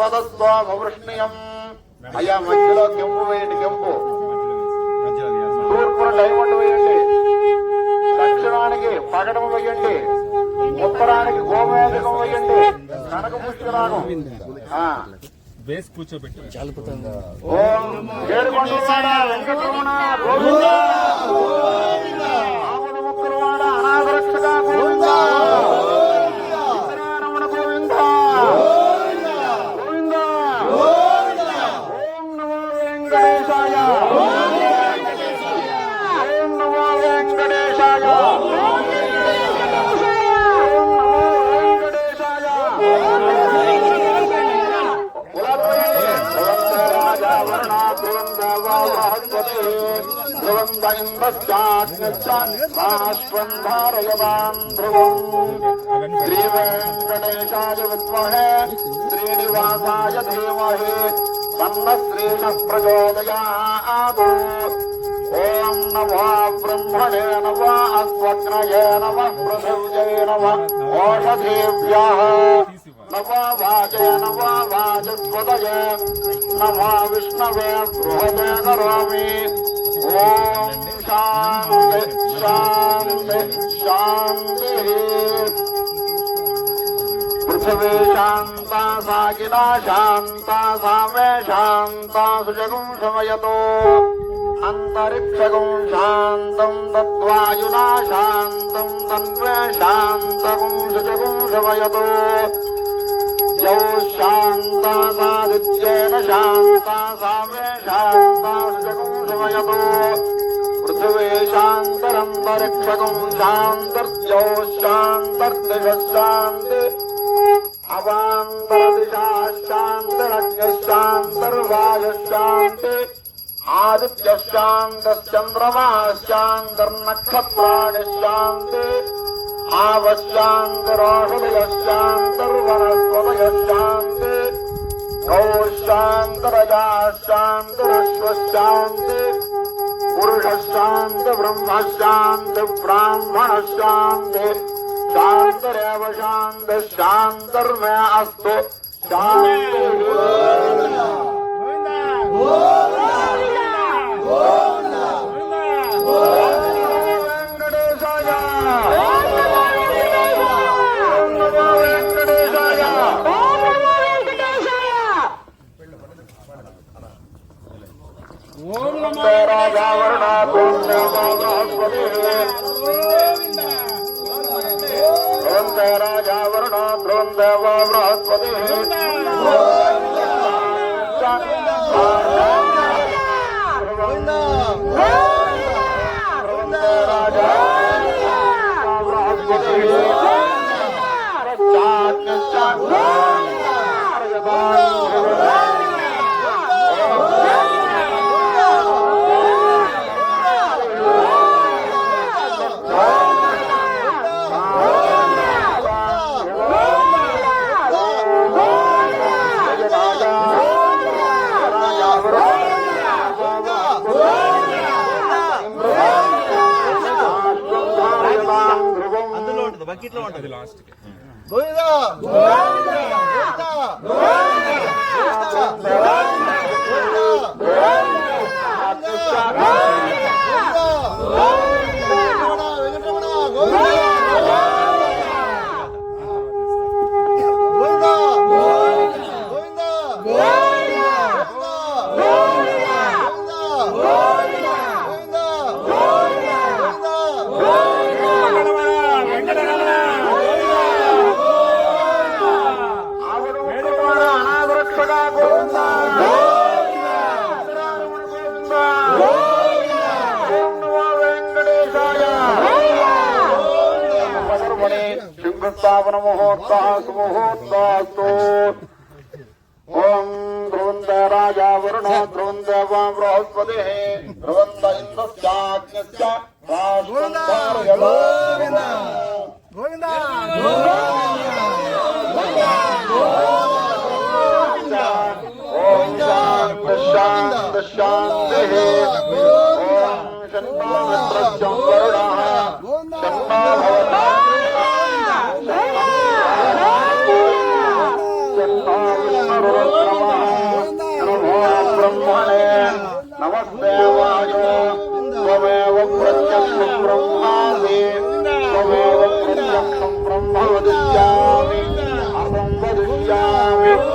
స్వసమేదుత విశ్వదస్వామవృష్ణియం అయ్యా మధ్యలో కెంపు వేయండి కెంపు. తూర్పున డైమండ్ వేయండి. దక్షిణానికి పగడం వేయండి. ఉత్తరానికి గోమేధకం వేయండి. కనక పుష్కరాగం. ఆ. బేస్ కూర్చోబెట్టి. వెంకటరమణ గోవింద ఆముద ముక్కులవాడ అనాథరక్షక आस्पन्धारयवान् ध्रुवम् श्रीवेङ्कटेशाय विद्महे श्रीनिवासाय धीमहि तन्न श्रीणः प्रचोदयात् ॐ नमो ब्रह्मणे नमः अस्वग्नये नमः पृथिव्यै नमः ओषधीव्याः नवाजे नवाजस्पदये नमः विष्णवे बृहदे करोमि ॐ शांति शांति शांति पृथ्वी शांता साकिला शांता सामे शांता सुजगुं शमयतो अन्तरिक्षगुं शान्तं तद्वायुना शान्तं तन्वे शान्तगुं सुजगुं शमयतो यौ शान्ता सादित्येन शान्ता सामे शान्ता सुजगुं शमयतो ध्रुवे शान्तरम्बरक्षकम् शान्तर्यो शान्तर्दिव शान्ति अवान्तरदिशा शान्तरज्ञः शान्तर्वायः शान्ति आदित्यः शान्तश्चन्द्रमः शान्तर्नक्षत्राणि शान्ति आवशान्तरोषधयः शान्तर्वनस्वतयः शान्ति गौ शान्तरजा शान्तरश्वः शान्ति पुरुषशान्त ब्रह्मशान्त ब्राह्मणशान्ते शान्तरेव शान्त शान्तर्मे अस्तु शान्ति ఓం నమో రాజావరణ బృహస్పతి ధ్రువంద రాజావరణ ధ్రువందేవ బృహస్పతి ధ్రువంద రాజా బృహస్పతి అందులో ఉంటుంది బకెట్ గోవిందా గోవిందా గోవిందా గోవిందా గోవిందా देवां बृहस्पतिः। ध्रुवन्त इन्द्रश्चाग्नश्च शान्त। ब्रह्मणे त्वमेवदेवायो त्वमेव प्रत्यक्षं ब्रह्मासि त्वमेव प्रत्यक्षं ब्रह्म वदिष्यामि अहं वदिष्यामि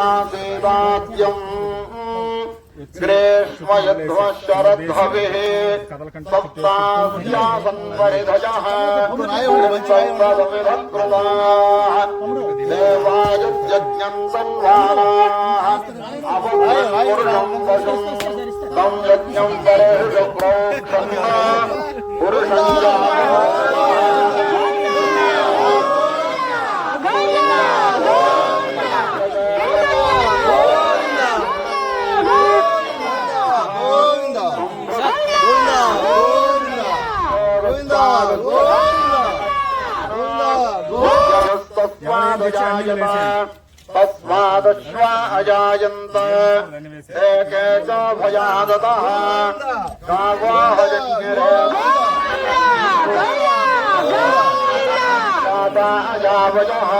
पश्चात्त्वास्यादेवाद्यम् ग्रेष्मयध्व शरद्भविः सप्तास्यासन्वरिधजः सप्तदमिधकृताः देवायज्ञम् सन्वानाः अवपुरुषम् वशम् तं यज्ञम् परेषु प्रोक्षन् पुरुषम् తస్మాదజాయమ తస్మాదశ్వా అజాయంత ఏకే చ భయాదత కావాహజన్యరే అజావజః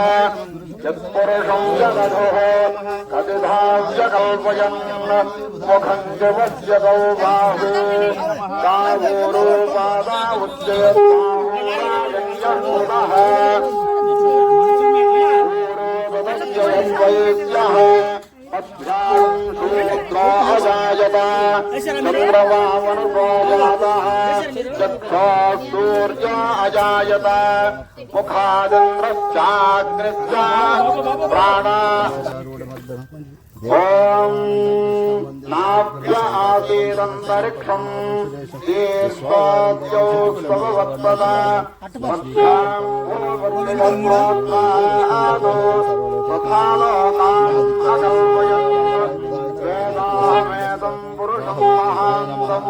యత్పురుషం జగధుః తదిధావ్య కల్పయన్ ముఖం జవస్య బాహు కావోరో పాదా सूर्य अजायत मुखादिन्द्रश्चाग्निश्च प्राणा ॐ नाभ्य आसीदन्तरिक्षम् दीर्घाद्यौ स्ववत्पदा मध्याम् पूर्ववर्तिमन्वात्मादो तथा लोकान् अकल्पयन् वेदामेदम् पुरुषम् महान्तम्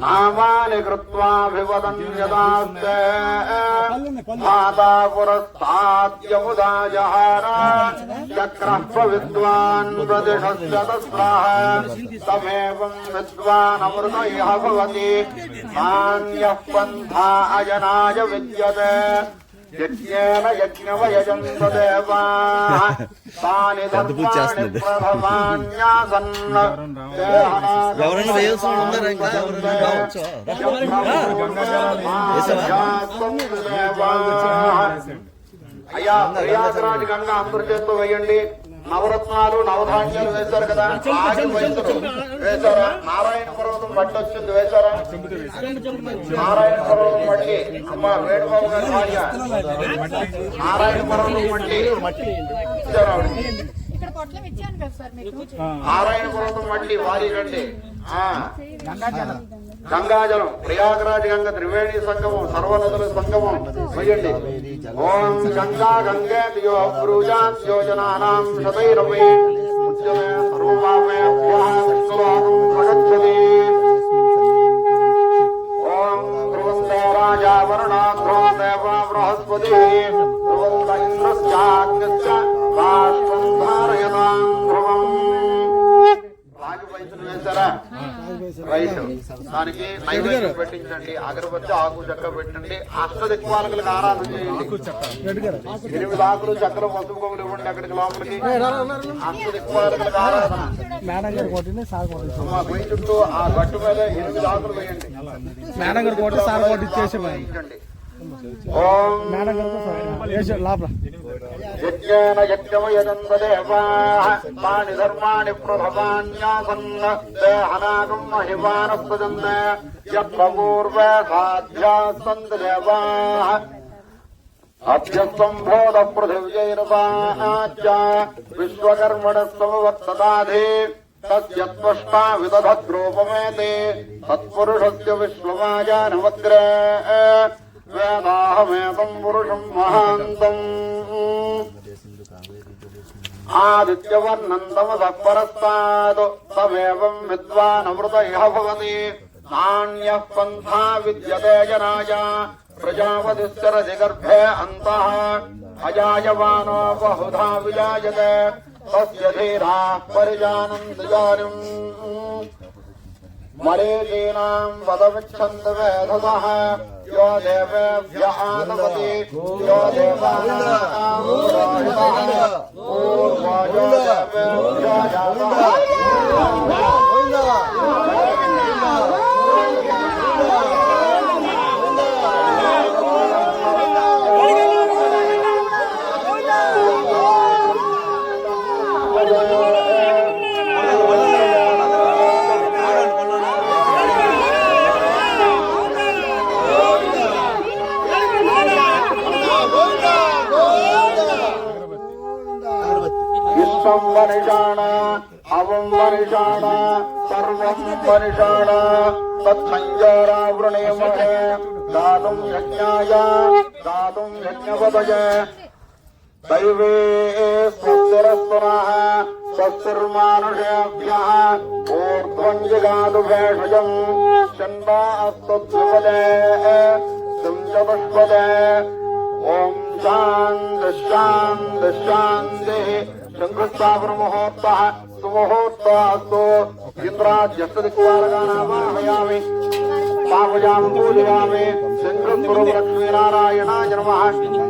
नामानि कृत्वाभिवदन् यदास्ते माता पुरस्ताद्यमुदा जहार चक्रः विद्वान् प्रदिशस्य तस्रः तमेवम् विद्वानमृत इह भवति नान्यः पन्था अजनाय विद्यते యజ్ఞేన ఎవరైనా అయ్యా గంగా అంతర్జాతో వేయండి. నవరత్నాలు నవధాన్యాలు వేశారు కదా? ఆగి వేశారా. నారాయణ పర్వతం బట్టి వచ్చింది వేశారా? నారాయణ పర్వతం బట్టి అమ్మ వేణుబాబు గారి భార్య. నారాయణ పర్వతం బట్టి ఇచ్చారు ఆవిడకి. ఇక్కడ పొట్లం ఇచ్చాను కదా సార్ మీకు. నారాయణ పర్వతం మట్టి వారి కండి ఆ. గంగాజలం ప్రయాగరాజ గంగ త్రివేణి సంగమం సర్వనదుల సంగమం. వేయండి ఓం గంగా గంగే దియో బ్రూజాన్ యోజనానాం శతైరవై ప్రగచ్చతి. ఓం వరుణా బృహస్పతి ధ్రువంత ఇంద్రశ్చాగ్నిశ్చ దానికి నైవేద్యం పెట్టించండి అగరబత్తి ఆకు చెక్క పెట్టండి అష్ట దిక్పాలకులకు ఆరాధన చేయండి. ఎనిమిది ఆకులు చక్కెర పసుపు కొమ్ములు ఇవ్వండి అక్కడికి లోపలికి. అష్ట దిక్పాలకులకు ఆరాధన. గుడి చుట్టూ ఆ గట్టు మీద ఎనిమిది ఆకులు వేయండి. మేడం గారు సార్ కొట్టి యజ్ఞేన యజ్ఞమయదంతదేవాः తాని ధర్మాణి ప్రథమాన్యాసన్ దేహనాగం మహిమాన ప్రజన్నే యత్ర పూర్వే సాధ్యాస్తంత దేవాः అభ్యస్తంభోద పృథివ్యైరసాచ విశ్వకర్మణ సమవర్తదాధి తస్య త్వష్టా విదధద్రూపమేతే సత్పురుషస్య విశ్వమాజానవగ్రే వేదాహమేతం పురుషం మహాంతం. ఆదిత్యవర్ణం తమస పరస్తాద్ తమేవం విద్వానమృత ఇహ భవతి. నాణ్య పంథా విద్యతే జనాయ. ప్రజాపతిశ్చరతి గర్భే అంత. అజాయమానో బహుధా విజాయతే. తస్య ధీరాः పరిజానంతి मरीचीनाम् वदविच्छन्द वेधसः यो देवेभ्य आनपति यो देवानः पूर्वयो देवेभ्य పూర్వో యో వనిషాణ అవం వనిషాణ సర్వం వనిషాణ తత్సంజారావృణేమహే దాతుం యజ్ఞాయ దాతుం యజ్ఞపదయ దైవే స్వస్తిరస్తునః స్వస్తిర్మానుషేభ్యः ఊర్ధ్వం జగాదు భేషజం చందాస్తద్విపదే సించపుష్పదే ఓం శాంతి శాంతి శాంతి శంకుస్థాపన ముహూర్త సుముహూర్తాస్తు ఇంద్రాజ్యస్తదిక్వారగానావాహయామి పాపజాం పూజయామి శంకరుడు లక్ష్మీనారాయణాయ నమ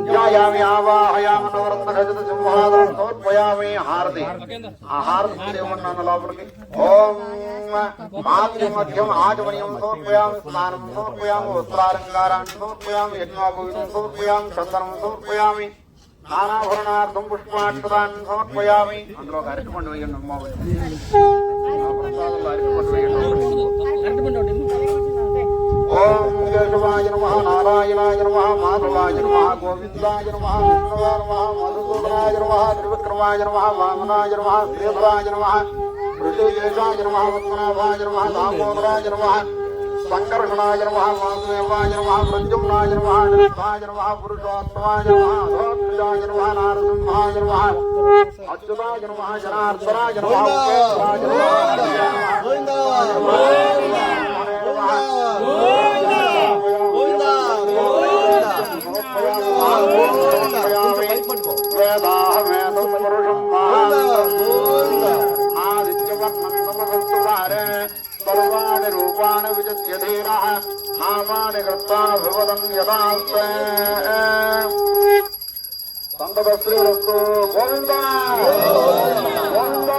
ధ్యాయామి ఆవాహయామి నవరత్న ఖచ్చిత సింహాదం సమర్పయామి హారతి ఆ హారతి ఏమన్నాను లోపలికి ఓం మాతృ మధ్యం ఆచమనీయం సమర్పయామి స్నానం సమర్పయామి వస్త్రాలంకారాన్ని సమర్పయామి యజ్ఞోపవీతం సమర్పయామి చందనం సమర్పయామి నానాభరణార్థం పుష్పాక్షరాన్ని సమర్పయామి. అందులో ఒక అరటిపండు వేయండి అమ్మ. ఓం కేశవాయ నమ నారాయణాయ నమ మాధవాయ నమ గోవిందాయ నమ విష్ణువాయ నమ మధుసూదనాయ నమ త్రివిక్రమాయ నమ వామనాయ నమ శ్రీధరాయ నమ ఋషికేశాయ నమ పద్మనాభాయ నమ దామోదరాయ నమ సంకర్షణాయ నమ వాసుదేవాయ నమ ప్రద్యుమ్నాయ నమ నిరుద్ధాయ నమ పురుషోత్తమాయ నమ అధోక్షజాయ నమ నారసింహాయ నమ అచ్యుతాయ నమ జనార్దనాయ నమ ఉపేంద్రాయ నమ సర్వాణి రూపాణి విజిత్య ధీరః सर्वाणि विजत्य धीरः हामानि कृत्वाभिवदन् यथास्ते सन्ततश्रीरस्तु गोविन्द। गोविन्द।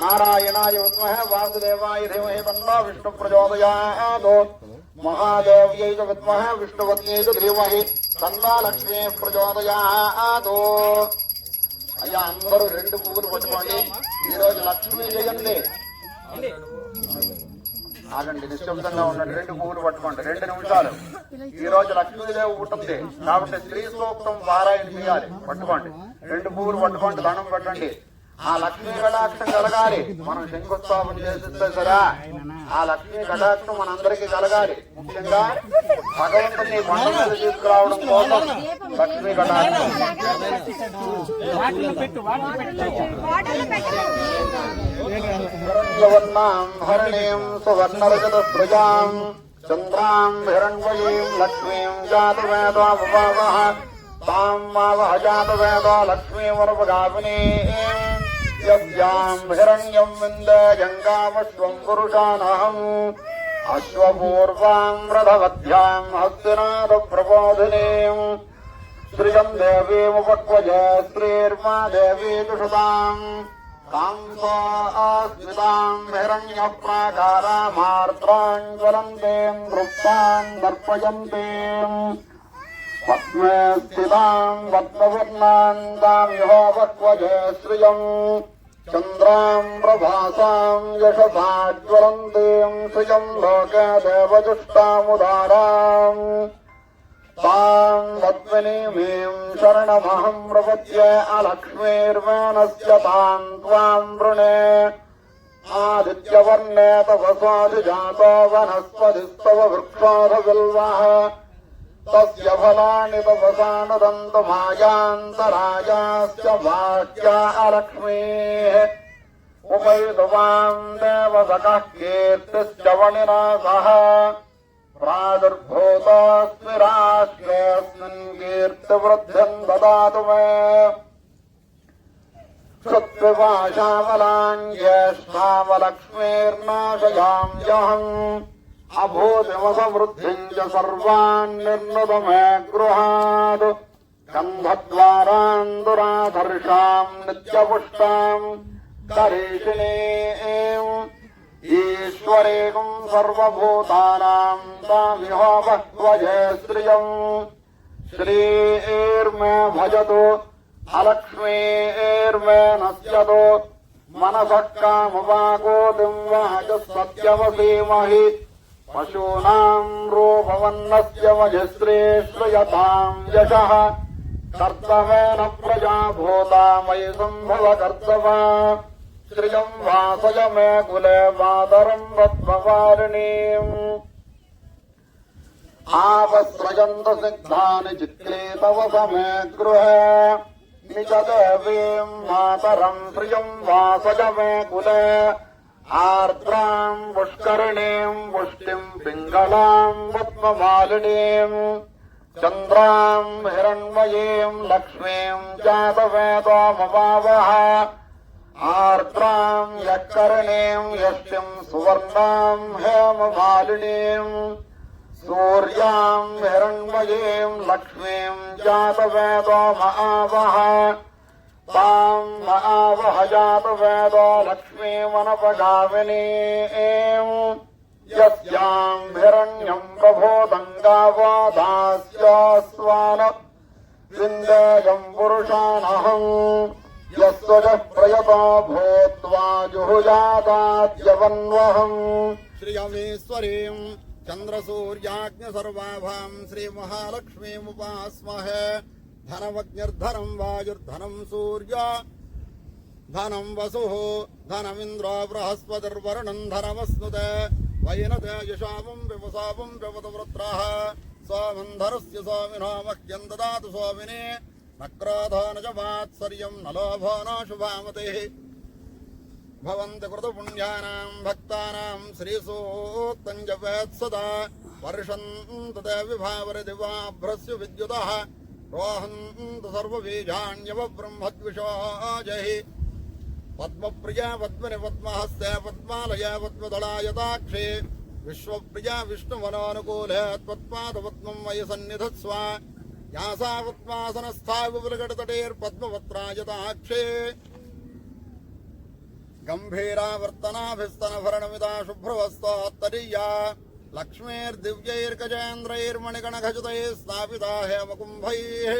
नारायणाय विद्महे वासुदेवाय धीमहि तन्नो विष्णुप्रचोदयात् महादेव्यै च అయ్యా అందరూ రెండు పువ్వులు పట్టుకోండి ఈ రోజు లక్ష్మీ జయంతి. ఆగండి నిశ్శబ్దంగా ఉండండి. రెండు పువ్వులు పట్టుకోండి. రెండు నిమిషాలు. ఈ రోజు లక్ష్మీదేవి ఉంటుంది కాబట్టి స్త్రీ సూక్తం పారాయణ చేయాలి. పట్టుకోండి. రెండు పువ్వులు పట్టుకోండి. దండం పెట్టండి. ఆ లక్ష్మీ కటాక్షం కలగాలి. మనం శంకుస్థాపన చేసిస్తే సరే ఆ లక్ష్మీ కటాక్షం మనందరికీ కలగాలి. ముఖ్యంగా భగవంతుని మీద తీసుకురావడం కోసం లక్ష్మీ కటాక్షం. హరిణీం సువర్ణరజత స్పృజాం చంద్రాం హిరణ్మయీం లక్ష్మీం జాతవేదాపవావః తాం మావహ జాతవేదో లక్ష్మీమరుపగామినీం యస్యాం హిరణ్యం విందేయంగామశ్వం పురుషానహం అశ్వపూర్వాం రథవధ్యాం హస్తినాథ ప్రబోధినీం శ్రియం దేవీముపక్వజ శ్రీర్మా దేవీ దుషతాం కాంతాస్మితాం హిరణ్య ప్రాకారామార్ద్రాంజ్వలంతేం पद्मेऽस्थिताम् पद्मवर्णाम् दामिहोपक्वजे श्रियम् चन्द्राम् प्रभासाम् यशसाज्ज्वलन्तीम् श्रियम् लोके देवजुष्टामुदाराम् ताम् पद्मिनीमीम् शरणमहम् प्रपद्ये अलक्ष्मीर्वेणस्य ताम् त्वाम् वृणे आदित्यवर्णे तपसाधिजातो वनस्पतिस्तव वृक्षोधविल्वः तस्य फलानि तव सानुदन्तमायान्तरायाश्च भाग्या अलक्ष्मीः उपैतवाम् देवसकः कीर्तिश्च वणिना सह प्रादुर्भूतोऽस्मि राष्ट्रेऽस्मिन् कीर्तिवृद्धिम् ददातु मे क्षुत्पिपाशावलाञ्ज्येष्ठावलक्ष्मीर्नाशयाम् यहम् अभूतिमसमृद्धिम् च सर्वान् निर्नुत मे गृहात् गन्धद्वारान् दुराधर्षाम् नित्यपुष्टाम् करीषिणीम् ईश्वरेकम् सर्वभूतानाम् तामिह बह्वजे श्रियम् श्रीर्मे भजतु अलक्ष्मीर्मे नश्यतु मनसः कामवाकोतिम् वाच सत्यमसीमहि పశూనాం రోభవన్నస్య వజశ్రేష్యతాం యశః కర్తవేన ప్రజా భూతా మయి సంభవ కర్తవ శ్రియం వాసయ మే కులే మాతరం పద్మవారిణీం ఆపస్రయంత సిద్ధాని చిత్రే తవ సమే గృహే నిజ దేవీం మాతరం ప్రియం వాసయ మే కులే ఆర్ద్రాం పుష్కరిణీం పుష్టిం పింగళాం పద్మమాలినీం చంద్రాం హిరణ్మయీం లక్ష్మీం జాతవేదోమవావహ ఆర్ద్రాం యక్కరిణీం యష్టిం సువర్ణాం హేమమాలినీం సూర్యాం హిరణ్మయీం లక్ష్మీం జాతవేదోమ ఆవహ ताम् महावह जातवेदो लक्ष्मीमनपगामिनीम् यस्याम् हिरण्यम् प्रभोदम् गावदास्यास्वान विन्देयम् पुरुषानहम् यस्वजः प्रयतो भूत्वा जुहुजादाद्यवन्वहम् श्रियमेश्वरीम् चन्द्रसूर्याग्निसर्वाभाम् श्रीमहालक्ष्मीमुपास्महे ధనమగ్నిర్ధనం వాయుర్ధనం సూర్య ధనం వసు ధనమింద్రో బృహస్పతిర్వరుణం ధనమస్నుత వైనతేజుషామం వివసామం వివతవృత్రా సోమంధరస్య సోమినో మహ్యం దదాతు సోమిని నక్రోధో నజ మాత్సర్యం నలోభో నోశుభామతి భవంతి కృతపుణ్యానాం భక్తానాం శ్రీసూక్తం జపేత్సదా వర్షం తదే విభావరి దివాభ్రస్య విద్యుతః सदा वर्षन्तु ते विभावरति वाभ्रस्य विद्युतः रोहन्तु सर्वबीजान्यवब्रह्मद्विषोजहि पद्मप्रिया पद्मनि पद्महस्ते पद्मालया पद्मदलायताक्षे विश्वप्रिया विष्णुवनानुकूले त्वत्पादपद्मम् मयि सन्निधत्स्व या सा पद्मासनस्था विपुलकटतटेर्पद्मपत्रायताक्षे गम्भीरावर्तनाभिस्तनभरणमिदा शुभ्रवस्तोत्तरीया लक्ष्मीर्दिव्यैर्गजेन्द्रैर्मणिगणखचितैः स्थापिता हेमकुम्भैः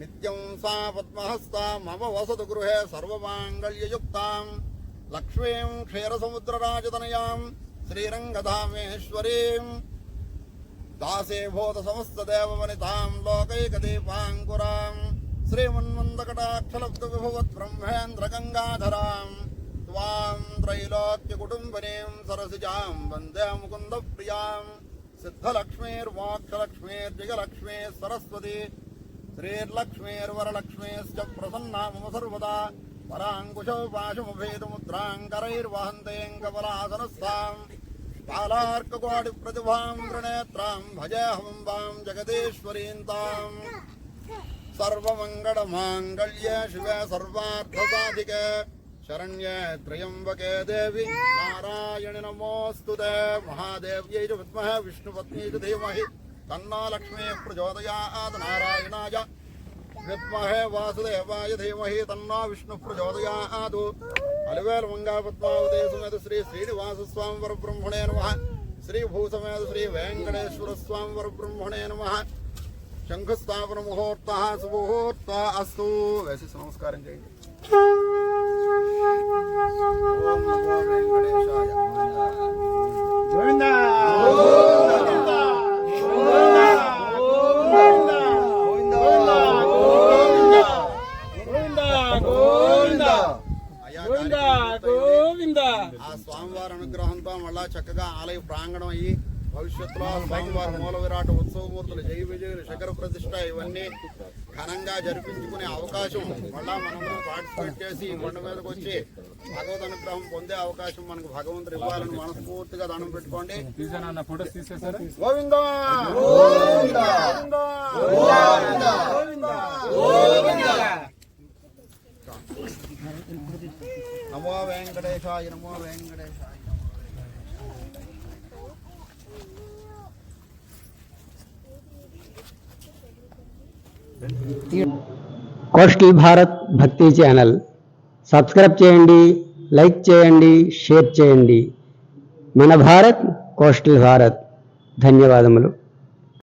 नित्यम् सा पद्महस्ता मम वसतु गृहे सर्वमाङ्गल्ययुक्ताम् लक्ष्मीम् क्षीरसमुद्रराजतनयाम् श्रीरङ्गधामेश्वरीम् दासे भूतसमस्तदेववनिताम् लोकैकदीपाङ्कुराम् श्रीमन्मन्दकटाक्षलब्धविभवद्ब्रह्मेन्द्रगङ्गाधराम् त्वाम् त्रैलोक्यकुटुम्बनीम् सरसिजाम् वन्दे मुकुन्दप्रियाम् सिद्धलक्ष्मीर्मोक्षलक्ष्मीर्जगलक्ष्मीः सरस्वती श्रीर्लक्ष्मीर्वरलक्ष्मीश्च प्रसन्ना मम सर्वदा पराङ्कुशौ पाशमुभेदमुद्राङ्करैर्वहन्तेऽङ्कबलासनस्थाम् बालार्ककोटिप्रतिभाम् त्रिनेत्राम् भजेऽहमम्बाम् जगदीश्वरीम् ताम् सर्वमङ्गलमाङ्गल्ये शिवे सर्वार्थसाधिके शरण्ये त्र्यंबके देवी। नारायण नमोस्तुते महादेव विमह विष्णुपत्नी धीमह तन्ना लक्ष्मी प्रचोदया आद नारायणाय। विमहे वासुदेवाय धीमह, तन्ना विष्णु प्रचोदया आदु अलवेल मंगा पद्मावती सुमेत श्री श्रीनिवास स्वामी वर ब्रह्मणे नमः। श्री भूसमेत श्री वेंकटेश्वर स्वामी वर ब्रह्मणे नमः। शंखस्थापन मुहूर्त सुमुहूर्त अस्तु। वैसे नमस्कार గోవిందా అయ్యా కార్యక్రమం ఆ స్వామివారి అనుగ్రహంతో మళ్ళా చక్కగా ఆలయ ప్రాంగణం అయ్యి భవిష్యత్తులో స్వామివారి మూల విరాట ఉత్సవమూర్తులు జయ విజయులు శిఖర ప్రతిష్ట ఇవన్నీ ఘనంగా జరిపించుకునే అవకాశం మళ్ళా మనము పార్టిసిపేట్ చేసి ఈ కొండ మీదకి వచ్చి భగవద్ అనుగ్రహం పొందే అవకాశం మనకు భగవంతుడు ఇవ్వాలని మనస్ఫూర్తిగా దండం పెట్టుకోండి. తీసానన్న ఫోటోస్ తీసేసారా గోవిందా! గోవిందా! గోవిందా! గోవిందా! నమో వెంకటేశాయ నమో వెంకటేశాయ. కోస్టల్ భారత్ భక్తి ఛానల్. సబ్స్క్రైబ్ చేయండి లైక్ చేయండి షేర్ చేయండి. మన భారత్ కోస్టల్ భారత్. ధన్యవాదములు.